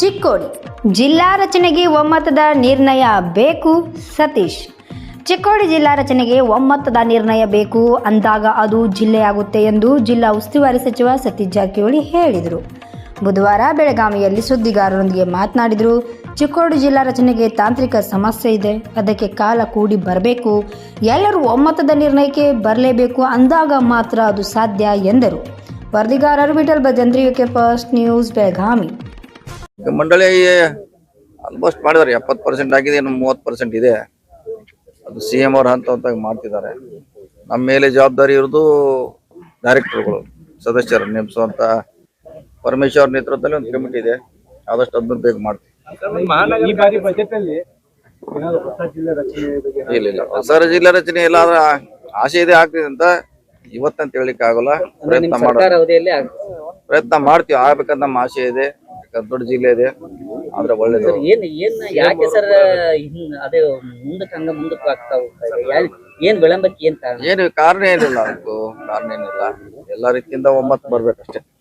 ಚಿಕ್ಕೋಡಿ. ಜಿಲ್ಲಾ ರಚನೆಗೆ ಒಮ್ಮತದ ನಿರ್ಣಯ ಬೇಕು, ಸತೀಶ್. ಚಿಕ್ಕೋಡಿ ಜಿಲ್ಲಾ ರಚನೆಗೆ ಒಮ್ಮತದ ನಿರ್ಣಯ ಬೇಕು ಅಂದಾಗ ಅದು ಜಿಲ್ಲೆಯಾಗುತ್ತೆ ಎಂದು ಜಿಲ್ಲಾ ಉಸ್ತುವಾರಿ ಸಚಿವ ಸತೀಶ್ ಜಾರಕಿಹೊಳಿ ಹೇಳಿದರು. ಬುಧವಾರ ಬೆಳಗಾವಿಯಲ್ಲಿ ಸುದ್ದಿಗಾರರೊಂದಿಗೆ ಮಾತನಾಡಿದರು, ಚಿಕ್ಕೋಡಿ ಜಿಲ್ಲಾ ರಚನೆಗೆ ತಾಂತ್ರಿಕ ಸಮಸ್ಯೆ ಇದೆ, ಅದಕ್ಕೆ ಕಾಲ ಕೂಡಿ ಬರಬೇಕು, ಎಲ್ಲರೂ ಒಮ್ಮತದ ನಿರ್ಣಯಕ್ಕೆ ಬರಲೇಬೇಕು ಅಂದಾಗ ಮಾತ್ರ ಅದು ಸಾಧ್ಯ ಎಂದರು. ವರದಿಗಾರರು Vithal Bhajantri UK first news, Belagavi. ಮಂಡಳಿ ಆಲ್ಮೋಸ್ಟ್ ಮಾಡಿದಾರೆ ಎಪ್ಪತ್ತು ಪರ್ಸೆಂಟ್ ಆಗಿದೆ ಇನ್ನು ಮೂವತ್ತು ಪರ್ಸೆಂಟ್ ಇದೆ. ಅದು ಸಿ ಎಂ ಅವ್ರ ಹಂತ ಹಂತಾಗಿ ಮಾಡ್ತಿದ್ದಾರೆ. ನಮ್ಮ ಮೇಲೆ ಜವಾಬ್ದಾರಿ ಇರೋದು ಡೈರೆಕ್ಟರ್ಗಳು ಸದಸ್ಯರು ನೇಮಿಸುವಂತ ಪರಮೇಶ್ವರ್ ನೇತೃತ್ವದಲ್ಲಿ ಒಂದು ಕಮಿಟಿ ಇದೆ. ಆದಷ್ಟು ಅದನ್ನು ಬೇಗ ಮಾಡ್ತೀವಿ. ಇಲ್ಲ ಇಲ್ಲ ಬಜೆಟ್ ಅಲ್ಲಿ ಏನಾದ್ರು ಹೊಸ ಜಿಲ್ಲೆ ರಚನೆ ಬಗ್ಗೆ ಇಲ್ಲ ಇಲ್ಲ ಹೊಸ ಜಿಲ್ಲಾ ರಚನೆ ಎಲ್ಲ ಆಸೆ ಇದೆ ಆಗ್ತಿದೆ ಅಂತ ಇವತ್ತಂತ ಹೇಳಿಕ್ಕೆ ಆಗೋಲ್ಲ. ಪ್ರಯತ್ನ ಮಾಡ ಪ್ರಯತ್ನ ಮಾಡ್ತೀವಿ ಆಗ್ಬೇಕಂತ ನಮ್ಮ ಆಸೆ ಇದೆ. ದೊಡ್ಡ ಜಿಲ್ಲೆ ಇದೆ. ಆದ್ರೆ ಒಳ್ಳೇದು. ಏನ್ ಏನ್ ಯಾಕೆ ಸರ್ ಅದೇ ಮುಂದಕ್ಕೆ ಹಂಗ ಮುಂದಕ್ಕೆ ಆಗ್ತಾ ಹೋಗ್ತಾ ಇದೆ? ಯಾ- ಏನ್ ವಿಳಂಬಕ್ಕೆ ಏನ್ ಕಾರಣ? ಏನು ಕಾರಣ ಏನಿಲ್ಲ ಅದಕ್ಕೂ ಕಾರಣ ಏನಿಲ್ಲ. ಎಲ್ಲ ರೀತಿಯಿಂದ ಒಮ್ಮತ್ ಬರ್ಬೇಕಷ್ಟೇ.